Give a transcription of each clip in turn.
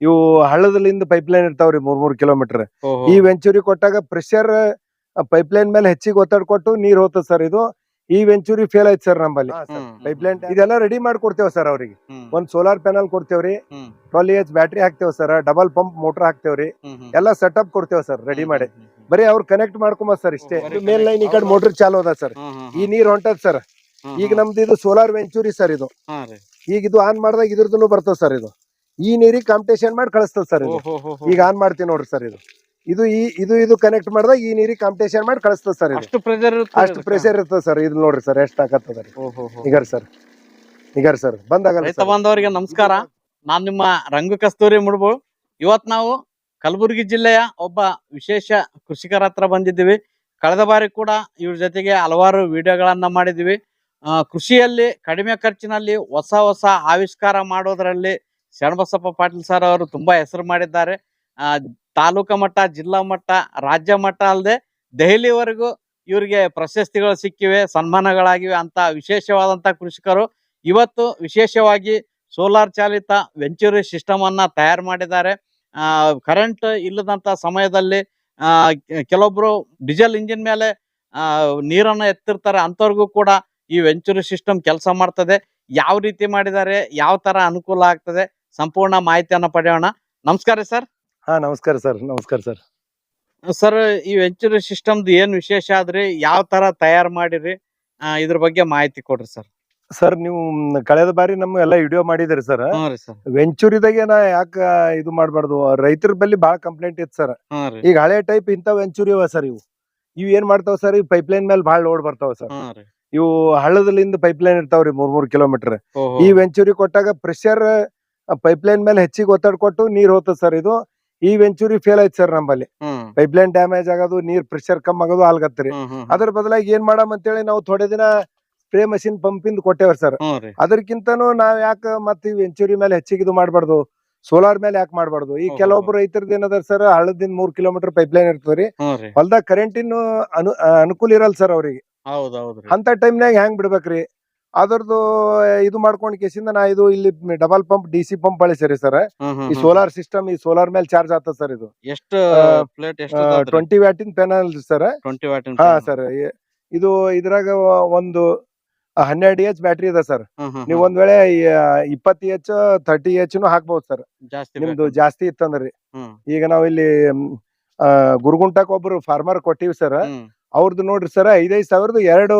ಇವು ಹಳ್ಳದಲ್ಲಿಂದ pipe line ಇರ್ತಾವ್ರಿ ಮೂರ್ ಮೂರ್ ಕಿಲೋಮೀಟರ್ ಈ ವೆಂಚೂರಿ ಕೊಟ್ಟಾಗ ಪ್ರೆಷರ್ ಪೈಪ್ ಲೈನ್ ಮೇಲೆ ಹೆಚ್ಚಿಗೆ ಒತ್ತಡ ಕೊಟ್ಟು ನೀರ್ ಹೋಗ್ತದ ಸರ್ ಇದು. ಈ ವೆಂಚೂರಿ ಫೇಲ್ ಆಯ್ತು ಸರ್ ನಮ್ಮಲ್ಲಿ. ಪೈಪ್ ಲೈನ್ ಇದೆಲ್ಲ ರೆಡಿ ಮಾಡಿ ಕೊಡ್ತೇವೆ ಸರ್ ಅವ್ರಿಗೆ. ಒಂದ್ ಸೋಲಾರ್ ಪ್ಯಾನಲ್ ಕೊಡ್ತೇವ್ರಿ. ಟ್ವೆಲ್ ಎಚ್ ಬ್ಯಾಟ್ರಿ ಹಾಕ್ತೇವ್ ಸರ್ ಡಬಲ್ ಪಂಪ್ ಮೋಟರ್ ಹಾಕ್ತೇವ್ರಿ. ಎಲ್ಲಾ ಸೆಟಪ್ ಕೊಡ್ತೇವೆ ಸರ್ ರೆಡಿ ಮಾಡಿ. ಬರೀ ಅವ್ರು ಕನೆಕ್ಟ್ ಮಾಡ್ಕೊಂಬ ಸರ್ ಇಷ್ಟೇ. ಮೇಲ್ ಲೈನ್ ಈ ಕಡೆ ಮೋಟರ್ ಚಾಲು ಅದ ಸರ್ ಈ ನೀರ್ ಹೊಂಟದ ಸರ್ ಈಗ ನಮ್ದು ಇದು ಸೋಲಾರ್ ವೆಂಚೂರಿ ಸರ್ ಇದು. ಈಗ ಇದು ಆನ್ ಮಾಡಿದಾಗ ಇದ್ರದ್ದು ಬರ್ತದ ಸರ್ ಇದು. ಈ ನೀರಿಗೆ ಕಾಂಪಿಟೇಷನ್ ಮಾಡಿ ಕಳಿಸ್ತದ ಸರ್ ಇದು. ಈಗ ಆನ್ ಮಾಡ್ತೀನಿ ನೋಡ್ರಿ ಸರ್ ಇದು. ಇದು ಈ ಇದು ಇದು ಕನೆಕ್ಟ್ ಮಾಡಿದಾಗ ಈ ನೀರಿಗೆ ಕಾಂಪಿಟೇಷನ್ ಮಾಡಿ ಕಳಿಸ್ತದ ಸರ್ ಅಷ್ಟು ಪ್ರೆಷರ್ ಅಷ್ಟು ಪ್ರೆಷರ್ ಇರ್ತದ ಸರ್ ಇದು ನೋಡ್ರಿ ಸರ್ ಎಷ್ಟು ಆಗತ್ತದ ಈಗ ಸರ್ ಈಗರ್ ಸರ್ ಬಂದಾಗ ರೈತ ಬಾಂಧವರಿಗೆ ನಮಸ್ಕಾರ. ನಾನು ನಿಮ್ಮ ರಂಗು ಕಸ್ತೂರಿ ಮುಡ್ಬೋ. ಇವತ್ ನಾವು ಕಲಬುರಗಿ ಜಿಲ್ಲೆಯ ಒಬ್ಬ ವಿಶೇಷ ಕೃಷಿಕರ ಹತ್ರ ಬಂದಿದ್ದೀವಿ. ಕಳೆದ ಬಾರಿ ಕೂಡ ಇವ್ರ ಜೊತೆಗೆ ಹಲವಾರು ವಿಡಿಯೋಗಳನ್ನ ಮಾಡಿದ್ವಿ ಕೃಷಿಯಲ್ಲಿ ಕಡಿಮೆ ಖರ್ಚಿನಲ್ಲಿ ಹೊಸ ಹೊಸ ಆವಿಷ್ಕಾರ ಮಾಡೋದ್ರಲ್ಲಿ ಶರಣಬಸಪ್ಪ ಪಾಟೀಲ್ ಸರ್ ಅವರು ತುಂಬಾ ಹೆಸರು ಮಾಡಿದ್ದಾರೆ. ತಾಲೂಕಾ ಮಟ್ಟ, ಜಿಲ್ಲಾ ಮಟ್ಟ, ರಾಜ್ಯ ಮಟ್ಟ ಅಲ್ಲದೆ ದೆಹಲಿವರೆಗೂ ಇವರಿಗೆ ಪ್ರಶಸ್ತಿಗಳು ಸಿಕ್ಕಿವೆ, ಸನ್ಮಾನಗಳಾಗಿವೆ ಅಂತ ವಿಶೇಷವಾದಂತ ಕೃಷಿಕರು. ಇವತ್ತು ವಿಶೇಷವಾಗಿ ಸೋಲಾರ್ ಚಾಲಿತ ವೆಂಚೂರಿ ಸಿಸ್ಟಮ್ ಅನ್ನ ತಯಾರು ಮಾಡಿದ್ದಾರೆ. ಕರೆಂಟ್ ಇಲ್ಲದಂತ ಸಮಯದಲ್ಲಿ ಕೆಲವೊಬ್ಬರು ಡೀಸೆಲ್ ಇಂಜಿನ್ ಮೇಲೆ ನೀರನ್ನು ನೀರನ್ನ ಎತ್ತಿರ್ತಾರೆ. ಅಂಥವ್ರಿಗೂ ಕೂಡ ಈ ವೆಂಚೂರಿ ಸಿಸ್ಟಮ್ ಕೆಲಸ ಮಾಡ್ತದೆ. ಯಾವ ರೀತಿ ಮಾಡಿದ್ದಾರೆ, ಯಾವ ತರ ಅನುಕೂಲ ಆಗ್ತದೆ ಸಂಪೂರ್ಣ ಮಾಹಿತಿಯನ್ನ ಪಡೆಯೋಣ. ನಮಸ್ಕಾರ ಸರ್. ಹಾ ನಮಸ್ಕಾರ ಸರ್. ನಮಸ್ಕಾರ ಸರ್. ಸರ್ ಈ ವೆಂಚೂರಿ ಸಿಸ್ಟಮ್ದು ಏನ್ ವಿಶೇಷ ಆದ್ರಿ ಯಾವ ತರ ತಯಾರು ಮಾಡಿರಿ? ಇದ್ರ ಬಗ್ಗೆ ಮಾಹಿತಿ ಕೊಡ್ರಿ ಸರ್. ಸರ್ ನೀವು ಕಳೆದ ಬಾರಿ ನಮ್ಮ ಎಲ್ಲ ವಿಡಿಯೋ ಮಾಡಿದಿರಿ ಸರ್. ವೆಂಚೂರಿದಾಗೆ ನಾ ಯಾಕ ಇದು ಮಾಡ್ಬಾರ್ದು? ರೈತರ ಬಲ್ಲಿ ಬಹಳ ಕಂಪ್ಲೇಂಟ್ ಇತ್ತು ಸರ್. ಈಗ ಹಳೆ ಟೈಪ್ ಇಂತ ವೆಂಚೂರಿ ಅವ ಸರ್ ಇವು. ಇವ್ ಏನ್ ಮಾಡ್ತಾವ ಸರ್? ಈ ಪೈಪ್ ಲೈನ್ ಮೇಲೆ ಬಹಳ ಲೋಡ್ ಬರ್ತಾವ ಸರ್. ಇವು ಹಳ್ಳದಲ್ಲಿಂದ ಪೈಪ್ ಲೈನ್ ಇರ್ತಾವ್ರಿ ಮೂರ್ ಮೂರ್ ಕಿಲೋಮೀಟರ್ ಈ ವೆಂಚೂರಿ ಕೊಟ್ಟಾಗ ಪ್ರೆಷರ್ ಪೈಪ್ ಲೈನ್ ಮೇಲೆ ಹೆಚ್ಚಿಗೆ ಒತ್ತಡ ಕೊಟ್ಟು ನೀರ್ ಹೋತದ್ ಸರ್ ಇದು ಈ ವೆಂಚೂರಿ ಫೇಲ್ ಆಯ್ತು ಸರ್ ನಮ್ಮಲ್ಲಿ. ಪೈಪ್ ಲೈನ್ ಡ್ಯಾಮೇಜ್ ಆಗೋದು ನೀರ್ ಪ್ರೆಷರ್ ಕಮ್ಮಿ ಆಗೋದು ಆಲ್ಗತ್ರಿ. ಅದ್ರ ಬದಲಾಗಿ ಏನ್ ಮಾಡಮ್ ಅಂತೇಳಿ ನಾವು ಥೋಡೆ ದಿನ ಸ್ಪ್ರೇ ಮಷಿನ್ ಪಂಪಿಂದ ಕೊಟ್ಟೇವ್ರ ಸರ್ ಹ್ಞೂ ರೀ. ಅದಕ್ಕಿಂತನೂ ನಾವ್ ಯಾಕ ಮತ್ ಈ ವೆಂಚೂರಿ ಮೇಲೆ ಹೆಚ್ಚಿಗೆ ಇದು ಮಾಡಬಾರ್ದು? ಸೋಲಾರ್ ಮೇಲೆ ಯಾಕೆ ಮಾಡಬಾರ್ದು? ಈ ಕೆಲವೊಬ್ರು ರೈತರದ್ದು ಏನದ ಸರ್ ಹಳ್ಳದಿಂದ ಮೂರ್ ಕಿಲೋಮೀಟರ್ ಪೈಪ್ ಲೈನ್ ಇರ್ತದ್ರಿ ಹೊಲ್ದಾಗ ಕರೆಂಟಿನ ಅನು ಅನುಕೂಲ ಇರಲ್ಲ ಸರ್ ಅವ್ರಿಗೆ. ಅಂತ ಟೈಮ್ ಅಂತ ಟೈಮ್ನಾಗ ಹೆಂಗ್ ಬಿಡ್ಬೇಕ್ರಿ? ಅದರದ್ದು ಇದು ಮಾಡ್ಕೊಂಡ್ ಕೇಸಿಂದ ನಾ ಇದು ಇಲ್ಲಿ double pump D C pump ಬಳಸಿರಿ sir ಈ ಸೋಲಾರ್ ಸಿಸ್ಟಮ್ ಈ ಸೋಲಾರ್ ಮೇಲೆ ಚಾರ್ಜ್ ಆಗ್ತದ ಸರ್ ಇದು. ಎಷ್ಟು ಪ್ಲೇಟ್ ಟ್ವೆಂಟಿ ವ್ಯಾಟಿನ್ ಪೆನಲ್ ಸರ್. ಟ್ವೆಂಟಿ ಹಾ ಸರ್ ಇದು ಇದ್ರಾಗ ಒಂದು ಹನ್ನೆರಡು ಎಚ್ ಬ್ಯಾಟ್ರಿ ಇದೆ ಸರ್. ನೀವು ಒಂದ್ ವೇಳೆ ಇಪ್ಪತ್ತು ಎಚ್ ತರ್ಟಿ ಎಚ್ ನು ಹಾಕ್ಬಹುದು ಸರ್. ನಿಮ್ದು ಜಾಸ್ತಿ ಇತ್ತಂದ್ರಿ. ಈಗ ನಾವ್ ಇಲ್ಲಿ ಗುರುಗುಂಟಕ್ ಒಬ್ರು ಫಾರ್ಮರ್ ಕೊಟ್ಟಿವಿ ಸರ್. ಅವ್ರದ್ದು ನೋಡ್ರಿ ಸರ್ ಐದೈದ್ ಸಾವಿರದ ಎರಡು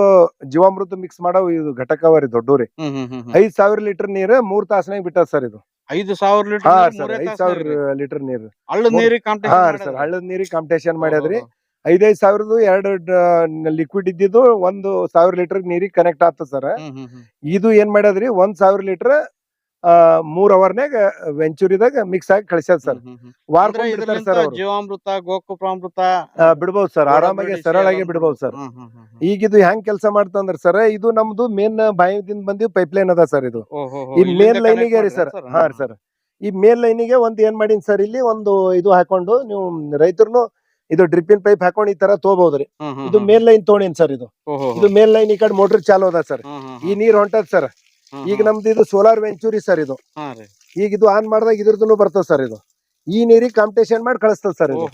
ಜೀವಾಮೃತ ಮಿಕ್ಸ್ ಮಾಡೋ ಇದು ಘಟಕ ರೀ ದೊಡ್ಡವ್ರಿ. ಐದ್ ಸಾವಿರ ಲೀಟರ್ ನೀರ್ ಮೂರ್ ತಾಸನಾಗ ಬಿಟ್ಟದ ಸರ್ ಇದು. ಐದು ಸಾವಿರ ಹಾ ಲೀಟರ್ ಸರ್ ಐದ್ ಸಾವಿರ ಲೀಟರ್ ನೀರ್. ಹಳ್ಳದ ನೀರಿಗೆ ಹಾ ಸರ್ ಹಳ್ಳದ ನೀರಿಗೆ ಕಾಂಪಿಟೇಷನ್ ಮಾಡ್ಯಾದ್ರಿ. ಐದೈದ್ ಸಾವಿರದ ಎರಡು ಲಿಕ್ವಿಡ್ ಇದ್ದಿದ್ದು ಒಂದು ಸಾವಿರ ಲೀಟರ್ ನೀರಿಗೆ ಕನೆಕ್ಟ್ ಆಗ್ತದ ಸರ್. ಇದು ಏನ್ ಮಾಡ್ಯಾದ್ರಿ? ಒಂದ್ ಸಾವಿರ ಲೀಟರ್ ಮೂರ್ ಅವರ್ನಾಗ ವೆಂಚೂರಿದಾಗ ಮಿಕ್ಸ್ ಆಗಿ ಕಳಿಸ್ಯಾದ ಸರ್ ವಾರ ಸರ್ ಜೀವಾಮೃತ ಗೋಕುಪ್ರಾಮೃತ ಬಿಡ್ಬಹುದು ಸರ್ ಆರಾಮಾಗಿ ಸರಳಾಗಿ ಬಿಡ್ಬೋದು ಸರ್ ಈಗ ಇದು ಹೆಂಗ್ ಕೆಲಸ ಮಾಡ್ತಂದ್ರ ಸರ್ ಇದು ನಮ್ದು ಮೇನ್ ಬಾಯಿಂದ ಬಂದಿ ಪೈಪ್ ಲೈನ್ ಅದ ಸರ್ ಇದು. ಈ ಮೇನ್ ಲೈನಿಗೆ ರೀ ಸರ್ ಹಾ ಸರ್ ಈ ಮೇನ್ ಲೈನಿಗೆ ಒಂದ್ ಏನ್ ಮಾಡಿನ್ ಸರ್ ಇಲ್ಲಿ ಒಂದು ಇದು ಹಾಕೊಂಡು ನೀವು ರೈತರು ಇದು ಡ್ರಿಪ್ಪಿನ್ ಪೈಪ್ ಹಾಕೊಂಡು ಈ ತರ ತಗೋಬಹುದ್ರಿ ಇದು ಮೇನ್ ಲೈನ್ ತೋಣಿನ್ ಸರ್ ಇದು. ಇದು ಮೇನ್ ಲೈನ್ ಈ ಕಡೆ ಮೋಟರ್ ಚಾಲು ಅದ ಸರ್ ಈ ನೀರ್ ಹೊಂಟದ್ ಸರ್ ಈಗ ನಮ್ದು ಇದು ಸೋಲಾರ್ ವೆಂಚೂರಿ ಸರ್ ಇದು. ಈಗ ಇದು ಆನ್ ಮಾಡಿದಾಗ ಇದ್ರದ್ದು ಬರ್ತದ ಸರ್ ಇದು. ಈ ನೀರಿಗೆ ಕಾಂಪಿಟೇಷನ್ ಮಾಡಿ ಕಳಿಸ್ತದ ಸರ್ ಇದು.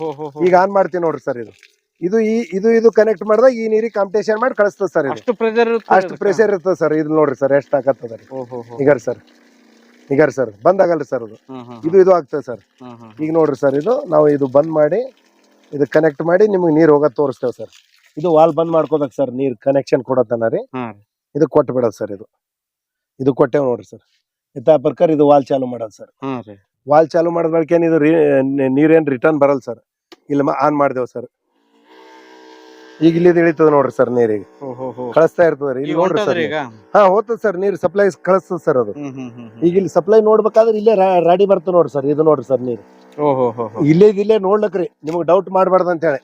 ಈಗ ಆನ್ ಮಾಡ್ತೀನಿ ನೋಡ್ರಿ ಸರ್ ಇದು. ಇದು ಈ ಇದು ಇದು ಕನೆಕ್ಟ್ ಮಾಡಿದಾಗ ಈ ನೀರಿಗೆ ಕಾಂಪಿಟೇಷನ್ ಮಾಡಿ ಕಳಿಸ್ತದ ಸರ್ ಇದು. ಅಷ್ಟು ಪ್ರೆಷರ್ ಅಷ್ಟು ಪ್ರೆಷರ್ ಇರ್ತದ ಸರ್ ಇದು ನೋಡ್ರಿ ಸರ್ ಎಷ್ಟು ಆಗತ್ತದ ನಿಗರ್ ಸರ್ ಈಗರ್ ಸರ್ ಬಂದ್ ಆಗಲ್ರಿ ಸರ್ ಅದು ಇದು ಇದು ಆಗ್ತದೆ ಸರ್ ಈಗ ನೋಡ್ರಿ ಸರ್ ಇದು. ನಾವು ಇದು ಬಂದ್ ಮಾಡಿ ಇದು ಕನೆಕ್ಟ್ ಮಾಡಿ ನಿಮ್ಗೆ ನೀರ್ ಹೋಗೋದ್ ತೋರಿಸ್ತೇವೆ ಸರ್ ಇದು ವಾಲ್ ಬಂದ್ ಮಾಡ್ಕೋಬೇಕು ಸರ್ ನೀರ್ ಕನೆಕ್ಷನ್ ಕೊಡತನ ರೀ. ಇದು ಕೊಟ್ಟು ಬಿಡೋದು ಸರ್ ಇದು. ಇದು ಕೊಟ್ಟೇವ್ ನೋಡ್ರಿ ಸರ್. ಇತ್ತ ಪ್ರಕಾರ ಇದು ವಾಲ್ ಚಾಲು ಮಾಡೋದು ಸರ್. ವಾಲ್ ಚಾಲು ಮಾಡಿದ ಬಳಿಕ ಏನಿದು ಇದು ನೀರೇನ್ ರಿಟರ್ನ್ ಬರಲ್ಲ ಸರ್. ಇಲ್ಲ ಆನ್ ಮಾಡಿದೆವು ಸರ್. ಈಗ ಇಲ್ಲಿ ಇಳಿತದ ನೋಡ್ರಿ ಸರ್ ನೀರಿಗೆ. ಕಳಿಸ್ತಾ ಇರ್ತದ ರೀ. ಇಲ್ಲಿ ನೋಡ್ರಿ ಸರ್ ಹಾ ಹೋಗ್ತದ ಸರ್ ನೀರ್. ಸಪ್ಲೈ ಕಳಿಸ್ತದ ಸರ್ ಅದು. ಈಗ ಇಲ್ಲಿ ಸಪ್ಲೈ ನೋಡ್ಬೇಕಾದ್ರೆ ಇಲ್ಲೇ ರಾಡಿ ಬರ್ತದ ನೋಡ್ರಿ ಸರ್. ಇದು ನೋಡ್ರಿ ಸರ್ ನೀರು. ಇಲ್ಲೇ ಇದ್ ಇಲ್ಲೇ ನೋಡ್ಲಕ್ರಿ ನಿಮ್ಗೆ ಡೌಟ್ ಮಾಡಬಾರ್ದು ಅಂತ ಹೇಳಿ.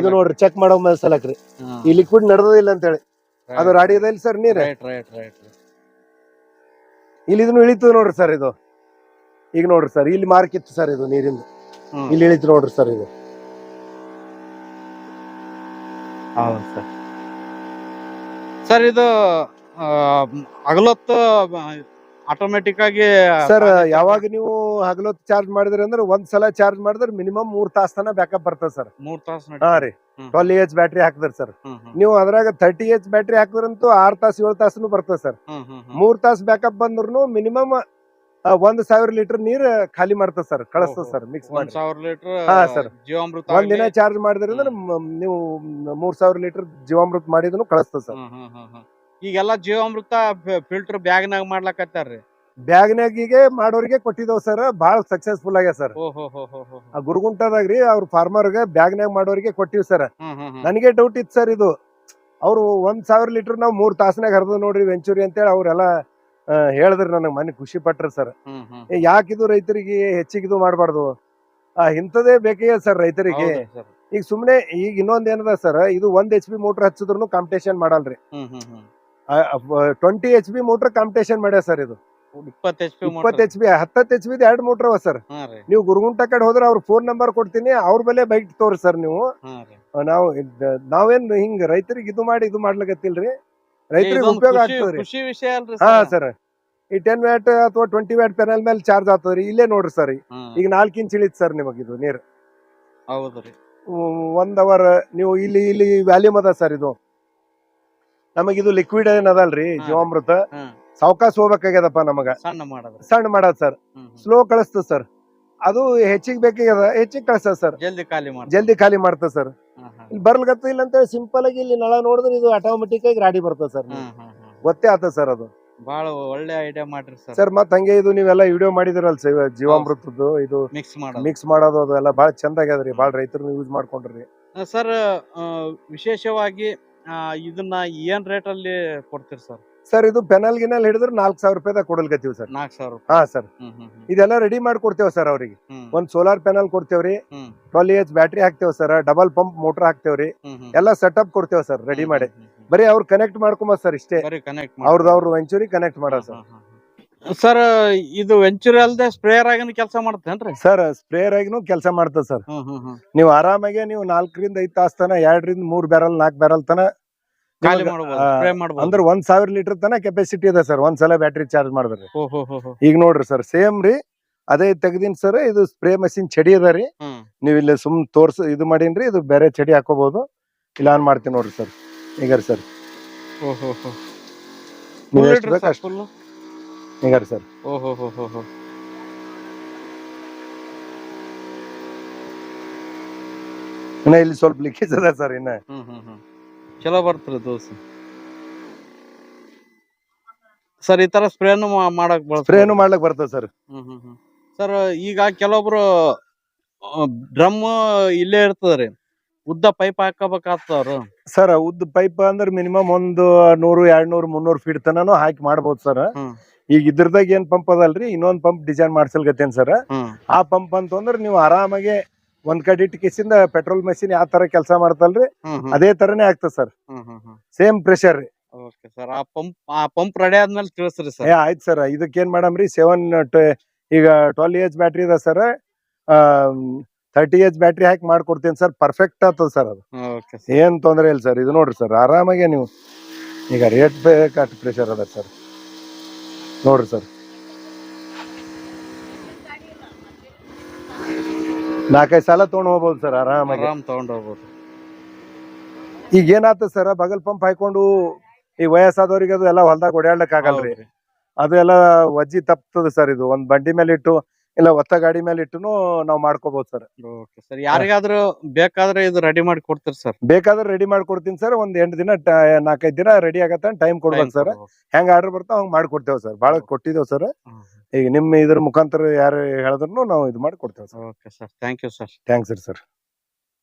ಇದು ನೋಡ್ರಿ ಚೆಕ್ ಮಾಡೋ ಸಲಕ್ರಿ ಈ ಲಿಕ್ವಿಡ್ ನಡೆದಿಲ್ಲ ಅಂತ ಹೇಳಿ. ಅದು ರಾಡಿ ಇಲ್ಲ ಸರ್ ನೀರ್. ಇಲ್ಲಿ ಇದನ್ನು ಇಳಿತದ ನೋಡ್ರಿ ಸರ್ ಇದು. ಈಗ ನೋಡ್ರಿ ಸರ್ ಇಲ್ಲಿ ಮಾರ್ಕ್ ಇತ್ತು ಸರ್ ಇದು ನೀರಿನ ಇಲ್ಲಿ ಇಳಿತು ನೋಡ್ರಿ ಸರ್ ಇದು. ಹೌದು ಸರ್. ಸರ್ ಇದು ಅಗಲತ್ತು ಆಟೋಮೆಟಿಕ್ ಆಗಿ ಸರ್ ಯಾವಾಗ ನೀವು ಹಗಲೊತ್ತು ಚಾರ್ಜ್ ಮಾಡಿದ್ರಿ ಅಂದ್ರೆ ಒಂದ್ ಸಲ ಚಾರ್ಜ್ ಮಾಡಿದ್ರೆ ಮಿನಿಮಮ್ ಮೂರ್ ತಾಸ ತನ ಬ್ಯಾಕಪ್ ಬರ್ತದೆ ಸರ್ ಮೂರ್ ತಾಸ ಹಾ ರೀ. ಟ್ವೆಲ್ ಎಚ್ ಬ್ಯಾಟ್ರಿ ಹಾಕಿದ್ರಿ ಸರ್ ನೀವು ಅದ್ರಾಗ ತರ್ಟಿ ಎಚ್ ಬ್ಯಾಟ್ರಿ ಹಾಕಿದ್ರಂತೂ ಆರ್ ತಾಸ ಏಳು ತಾಸನು ಬರ್ತದೆ ಸರ್. ಮೂರ್ ತಾಸ್ ಬ್ಯಾಕಪ್ ಬಂದ್ರು ಮಿನಿಮಮ್ ಒಂದ್ ಸಾವಿರ ಲೀಟರ್ ನೀರ್ ಖಾಲಿ ಮಾಡ್ತದೆ ಸರ್ ಕಳಿಸ್ತದೆ ಸರ್ ಮಿಕ್ಸ್ ಮಾಡಿ. ಸಾವಿರ ಲೀಟರ್ ಹಾ, sir. ಜೀವಾಮೃತ ಒಂದ್ ದಿನ ಚಾರ್ಜ್ ಮಾಡಿದ್ರೆ ಅಂದ್ರೆ ನೀವು ಮೂರ್ ಸಾವಿರ ಲೀಟರ್ ಜೀವಾಮೃತ ಮಾಡಿದ್ರು ಕಳಿಸ್ತದೆ ಸರ್. ಈಗೆಲ್ಲ ಜೀವಾಮೃತ ಫಿಲ್ಟರ್ ಬ್ಯಾಗ್ನಾಗ ಮಾಡ್ಲಕತ್ತಾರ್ರಿ. ಬ್ಯಾಗ್ನಾಗಿಗೆ ಮಾಡೋರಿಗೆ ಕೊಟ್ಟಿದ್ದೇವ್ ಸರ್ ಬಹಳ ಸಕ್ಸಸ್ಫುಲ್ ಆಗ್ಯ ಸರ್. ಆ ಗುರುಗುಂಟದಾಗ ರೀ ಹೋ ಆ ಗುರುಗುಂಟದಾಗ್ರಿ ಅವ್ರ ಫಾರ್ಮರ್ಗೆ ಬ್ಯಾಗ್ನಾಗ ಮಾಡೋರಿಗೆ ಕೊಟ್ಟಿವ್ ಸರ್. ನನಗೆ ಡೌಟ್ ಇತ್ತು ಸರ್ ಇದು. ಅವ್ರು ಒಂದ್ ಸಾವಿರ ಲೀಟರ್ ನಾವು ಮೂರ್ ತಾಸನಾಗ ಹರಿದ್ ನೋಡ್ರಿ ವೆಂಚೂರಿ ಅಂತೇಳಿ ಅವ್ರೆಲ್ಲ ಹೇಳಿದ್ರಿ ನನಗೆ ಮನೆ ಖುಷಿ ಪಟ್ರಿ ಸರ್. ಹ್ಮ್ ಹ್ಮ್. ಯಾಕೆ ಇದು ರೈತರಿಗೆ ಹೆಚ್ಚಿಗೆ ಮಾಡಬಾರ್ದು? ಇಂಥದೇ ಬೇಕೇ ಸರ್ ರೈತರಿಗೆ. ಈಗ ಸುಮ್ನೆ ಈಗ ಇನ್ನೊಂದ್ ಏನದ ಸರ್ ಇದು ಒಂದ್ ಎಚ್ ಪಿ ಮೋಟರ್ ಹಚ್ಚಿದ್ರು competition ಮಾಡಲ್ರಿ. Twenty H B motor competition ಮಾಡ್ಯಾರ ಸರ್ ಇದು. ಇಪ್ಪತ್ತು ಎಚ್ ಬಿ ಇಪ್ಪತ್ತು ಎಚ್ ಬಿ ಹತ್ತತ್ತು ಎಚ್ ಪಿ ಎರಡು ಮೋಟರ್ ಅವ ಸರ್ ನೀವು ಗುರುಗುಂಟ ಕಡೆ ಹೋದ್ರೆ ಅವ್ರ ಫೋನ್ ನಂಬರ್ ಕೊಡ್ತೀನಿ ಅವ್ರ ಮೇಲೆ ಬೈಕ್ ತೋರಿ ಸರ್ ನೀವು. ನಾವು ನಾವೇನ್ ಹಿಂಗ್ ರೈತರಿಗೆ ಇದು ಮಾಡಿ ಇದು ಮಾಡ್ಲಕತ್ತಿಲ್ರಿ? ರೈತರಿಗೆ ಉಪಯೋಗ ಆಗ್ತದ್ರಿ. ಖುಷಿ ವಿಷಯ ಅಲ್ರಿ ಹಾ? ಸರ್. ಈ ಟೆನ್ ವ್ಯಾಟ್ ಅಥವಾ ಟ್ವೆಂಟಿ ವ್ಯಾಟ್ ಪೆನಲ್ ಮೇಲೆ ಚಾರ್ಜ್ ಆಗ್ತದ್ರಿ ಇಲ್ಲೇ ನೋಡ್ರಿ ಸರ್ ಈಗ ನಾಲ್ಕು ಇಂಚ್ ಇಳಿತ್ ಸರ್ ನಿಮಗೆ ಇದು ನೀರ್. ಹೌದ್ರಿ. ಒಂದ್ ಅವರ್ ನೀವು ಇಲ್ಲಿ ಇಲ್ಲಿ ವ್ಯಾಲ್ಯೂಮ್ ಅದ ಸರ್ ಇದು. ನಮಗಿದು ಲಿಕ್ವಿಡ್ ಏನ್ ಅದಲ್ರಿ? ಜೀವಾಮೃತ. ಸಾವಕಾಶ ಹೋಗ್ಬೇಕಾಗ್ಯದಪ್ಪ ನಮಗ. ಸಣ್ಣ ಮಾಡೋದು ಸಣ್ಣ ಮಾಡದ್ ಸರ್. Slow ಕಳಿಸ್ತದ sir. ಅದು ಹೆಚ್ಚಿಗೆ ಬೇಕಾಗ್ಯದ? ಹೆಚ್ಚಿಗೆ ಕಳಿಸ್ತದ ಸರ್. ಜಲ್ದಿ ಖಾಲಿ ಮಾಡಿ ಜಲ್ದಿ ಖಾಲಿ ಮಾಡ್ತದ ಸರ್. ಇಲ್ಲಿ ಬರ್ಲಿಕತ್ತ ಇಲ್ಲ ಅಂತ ಸಿಂಪಲ್ ಆಗಿ ಇಲ್ಲಿ ನಳ ನೋಡಿದ್ರೆ ಇದು ಆಟೋಮೆಟಿಕ್ ಆಗಿ ರಾಡಿ ಬರ್ತದೆ ಸರ್ ಗೊತ್ತೇ ಆತ ಸರ್ ಅದು. ಬಹಳ ಒಳ್ಳೆ ಐಡಿಯಾ ಮಾಡ್ರಿ ಸರ್. ಸರ್ ಮತ್ತ ಹಂಗೆ ಇದು ನೀವೆಲ್ಲ ವಿಡಿಯೋ ಮಾಡಿದಿರಲ್ಲ ಸರ್ ಜೀವಾಮೃತದ್ದು ಇದು ಮಿಕ್ಸ್ ಮಾಡೋದು. ಮಿಕ್ಸ್ ಮಾಡೋದು ಅದು ಎಲ್ಲ ಬಹಳ ಚಂದ ಆಗ್ಯದ್ರಿ ಬಹಳ ರೈತರು ಯೂಸ್ ಮಾಡ್ಕೊಂಡ್ರಿ. ಸರ್ ವಿಶೇಷವಾಗಿ ಇದನ್ನ ಏನ್ ರೇಟ್ ಅಲ್ಲಿ ಕೊಡ್ತೀರಿ ಸರ್? ಸರ್ ಇದು ಪೆನಲ್ ಗಿನಲ್ ಹಿಡಿದ್ರೆ ನಾಲ್ಕು ಸಾವಿರ ರೂಪಾಯಿದಾಗ ಕೊಡಲ್ಕತ್ತೀವಿ ಸರ್. ನಾಲ್ಕು ಸಾವಿರ ಹಾ ಸರ್. ಹ್ಮ್ ಹ್ಮ್ ಹ್ಮ್. ಇದೆಲ್ಲ ರೆಡಿ ಮಾಡಿ ಕೊಡ್ತೇವೆ ಸರ್ ಅವ್ರಿಗೆ. ಹ್ಮ್. ಒಂದ್ ಸೋಲಾರ್ ಪೆನಲ್ ಕೊಡ್ತೇವ್ರಿ ಹ್ಮ್. ಟ್ವೆಲ್ ಎಚ್ ಬ್ಯಾಟ್ರಿ ಹಾಕ್ತೇವೆ ಸರ್. ಡಬಲ್ ಪಂಪ್ ಮೋಟರ್ ಹಾಕ್ತೇವ್ರಿ ಹ್ಮ್ ಹ್ಮ್. ಎಲ್ಲ ಸೆಟಪ್ ಕೊಡ್ತೇವೆ ಸರ್ ರೆಡಿ ಹ್ಮ್ ಮಾಡಿ. ಹ್ಮ್ ಹ್ಮ್ ಹ್ಮ್. ಬರೀ ಅವ್ರು ಕನೆಕ್ಟ್ ಮಾಡ್ಕೊಂಬ ಸರ್ ಇಷ್ಟೇ. ಬರೀ ಕನೆಕ್ಟ್ ಅವ್ರದ್ದು ಅವ್ರ ವೆಂಚೂರಿ ಕನೆಕ್ಟ್ ಮಾಡೋ ಸರ್. ಸರ್ ಇದು ವೆಂಚೂರಿ ಅಲ್ದೆ ಸ್ಪ್ರೇಯರ್ ಆಗಿನ ಕೆಲಸ ಮಾಡುತ್ತೇನ್ರಿ ಸರ್ ಸ್ಪ್ರೇಯರ್ ಆಗಿನೂ ಕೆಲಸ ಮಾಡ್ತದೆ ಸರ್. ಹ್ಮ್ ಹ್ಮ್ ಹ್ಮ್. ನೀವು ಆರಾಮಾಗಿ ನೀವು ನಾಲ್ಕರಿಂದ ಐದು ತಾಸು ತನ ಎರಡರಿಂದ ಮೂರ್ ಬ್ಯಾರಲ್ ನಾಲ್ಕು ಬ್ಯಾರಲ್ ತನ ಖಾಲಿ ಮಾಡ್ಬೋದು ಮಾಡ್ಬೋದು. ಅಂದ್ರೆ ಒಂದ್ ಸಾವಿರ ಲೀಟರ್ ತನ ಕೆಪಾಸಿಟಿ ಇದೆ ಸರ್ ಒಂದ್ ಸಲ ಬ್ಯಾಟ್ರಿ ಚಾರ್ಜ್ ಮಾಡಿದ್ರಿ. ಹೋ ಹೋ ಹೋ ಹೋ. ಈಗ ನೋಡ್ರಿ ಸರ್ ಸೇಮ್ ರೀ ಅದೇ ತೆಗ್ದಿನ್ ಸರ್ ಇದು ಸ್ಪ್ರೇ ಮಷಿನ್ ಚಡಿ ಅದ ರೀ. ಹ್ಮ್. ನೀವು ಇಲ್ಲಿ ಸುಮ್ ತೋರ್ಸ ಇದು ಮಾಡೀನ್ರಿ ಇದು ಬೇರೆ ಚಡಿ ಹಾಕೋಬಹುದು ಇಲ್ಲ ಆನ್ ಮಾಡ್ತೀನಿ ನೋಡ್ರಿ ಸರ್ ಈಗ ರೀ ಸರ್. ಹೋ ಹೋ ಹೋ. ನೀವು Full ಎಷ್ಟು liter ಬೇಕು sir, ಅಷ್ಟು. full? ಈಗ ರೀ ಸರ್. ಓ ಹೋ ಹೋ ಹೋ ಹೋ. ಇನ್ನ ಇಲ್ಲಿ ಸ್ವಲ್ಪ ಲಿಕೇಜ್ ಅದ ಸರ್ ಇನ್ನ. ಹ್ಮ್ ಹ್ಮ್ ಹ್ಮ್. ಚಲೋ ಬರ್ತದೆ ದೋಸೆ ಸರ್ ಈ ತರ ಸ್ಪ್ರೇನು ಮಾಡಕ್ ಸ್ಪ್ರೇನು ಮಾಡ್ಲಕ್ ಬರ್ತದೆ ಸರ್. ಹ್ಮ್ ಹ್ಮ್ ಹ್ಮ್. ಸರ್ ಈಗ ಕೆಲವೊಬ್ರು ಡ್ರಮ್ ಇಲ್ಲೇ ಇರ್ತದ್ರಿ ಉದ್ದ ಪೈಪ್ ಹಾಕಬೇಕಾಗ್ತದ್ರು ಸರ್ ಉದ್ದ ಪೈಪ್ ಅಂದ್ರೆ ಮಿನಿಮಮ್ ಒಂದು ನೂರು ಎರಡ್ ನೂರು ಮುನ್ನೂರು ಫೀಟ್ ತನನು ಹಾಕಿ ಮಾಡ್ಬೋದು ಸರ್. ಹ್ಮ್. ಈಗ ಇದ್ರದಾಗ ಏನ್ ಪಂಪ್ ಅದಲ್ರಿ ಇನ್ನೊಂದ್ ಪಂಪ್ ಡಿಸೈನ್ ಮಾಡ್ಸಲ್ಗತ್ತೇನ್ ಸರ್. ಹ್ಮ್. ಆ ಪಂಪ್ ಅಂತಂದ್ರೆ ನೀವು ಆರಾಮಾಗಿ ಒಂದ್ ಕಡೆ ಇಟ್ಟು ಕಿಸಿಂದ ಪೆಟ್ರೋಲ್ ಮಷಿನ್ ಯಾವ ತರ ಕೆಲಸ ಮಾಡ್ತಲ್ರಿ? ಅದೇ ತರನೇ ಆಗ್ತದೆ ಸರ್. ಸೇಮ್ ಪ್ರೆಷರ್ ರೀ. ಓಕೆ ಸರ್ ಆ ಪಂಪ್ ಆ ಪಂಪ್ ರೆಡಿ ಆದ್ಮೇಲೆ ತಿಳಿಸ್ರಿ ಏ ಸರ್ ಆಯ್ತು ಸರ್ ಇದಕ್ಕೆ ಏನ್ ಮಾಡಮ್ರಿ ಸೆವೆನ್ ಈಗ ಟ್ವೆಲ್ ಎಚ್ ಬ್ಯಾಟ್ರಿ ಇದೆ ಸರ್ ತರ್ಟಿ ಎಚ್ ಬ್ಯಾಟ್ರಿ ಹಾಕಿ ಮಾಡ್ಕೊಡ್ತೀನಿ ಸರ್ ಪರ್ಫೆಕ್ಟ್ ಆಗ್ತದ ಸರ್ ಅದು. ಓಕೆ ಏನ್ ತೊಂದರೆ ಇಲ್ಲ ಸರ್ ಇದು ನೋಡ್ರಿ ಸರ್ ಆರಾಮಾಗೆ ನೀವು ಈಗ ರೇಟ್ ಬೇಕಾಟ್ ಪ್ರೆಷರ್ ಅದ ಸರ್ ನೋಡ್ರಿ ಸರ್ ನಾಲ್ಕೈದು ಸಾಲ ತಗೊಂಡ್ ಹೋಗ್ಬೋದು ಸರ್ ಆರಾಮಾಗಿ. ಆರಾಮ್ ತಗೊಂಡ್ ಹೋಗ್ಬೋದು. ಈಗ ಏನಾತ ಸರ್ ಬಗಲ್ ಪಂಪ್ ಹಾಕೊಂಡು ಈ ವಯಸ್ಸಾದವ್ರಿಗೆ ಅದು ಎಲ್ಲ ಹೊಲ್ದಾಗ ಓಡಾಡ್ಲಿಕ್ ಆಗಲ್ರಿ ಹೌದ್ರಿ. ಅದೆಲ್ಲ ವಜ್ಜಿ ತಪ್ತದೆ ಸರ್ ಇದು. ಒಂದ್ ಬಂಡಿ ಮೇಲೆ ಇಟ್ಟು ಇಲ್ಲ ಒತ್ತ ಗಾಡಿ ಮೇಲೆ ಇಟ್ಟುನು ನಾವು ಮಾಡ್ಕೋಬಹುದು ಸರ್. ಓಕೆ ಸರ್ ಯಾರಿಗಾದ್ರೂ ಬೇಕಾದ್ರೆ ಇದು ರೆಡಿ ಮಾಡಿ ಕೊಡ್ತೀರಿ ಸರ್? ಬೇಕಾದ್ರೆ ರೆಡಿ ಮಾಡ್ಕೊಡ್ತೀನಿ ಸರ್. ಒಂದ್ ಎಂಟು ದಿನ ಟ- ನಾಲ್ಕೈದು ದಿನ ರೆಡಿ ಆಗತ್ತ ಟೈಮ್ ಕೊಡ್ಬೇಕು ಸರ್. ಹೆಂಗ್ ಆರ್ಡರ್ ಬರ್ತಾವ ಹಂಗ್ ಮಾಡ್ಕೊಡ್ತೇವೆ ಸರ್. ಭಾಳ ಕೊಟ್ಟಿದ್ದೇವೆ ಸರ್. ಈಗ ನಿಮ್ಮ ಇದ್ರ ಮುಖಾಂತರ ಯಾರು ಹೇಳಿದ್ರು ನಾವು ಇದು ಮಾಡಿ ಕೊಡ್ತೇವೆ sir. Okay sir thank you sir thanks sir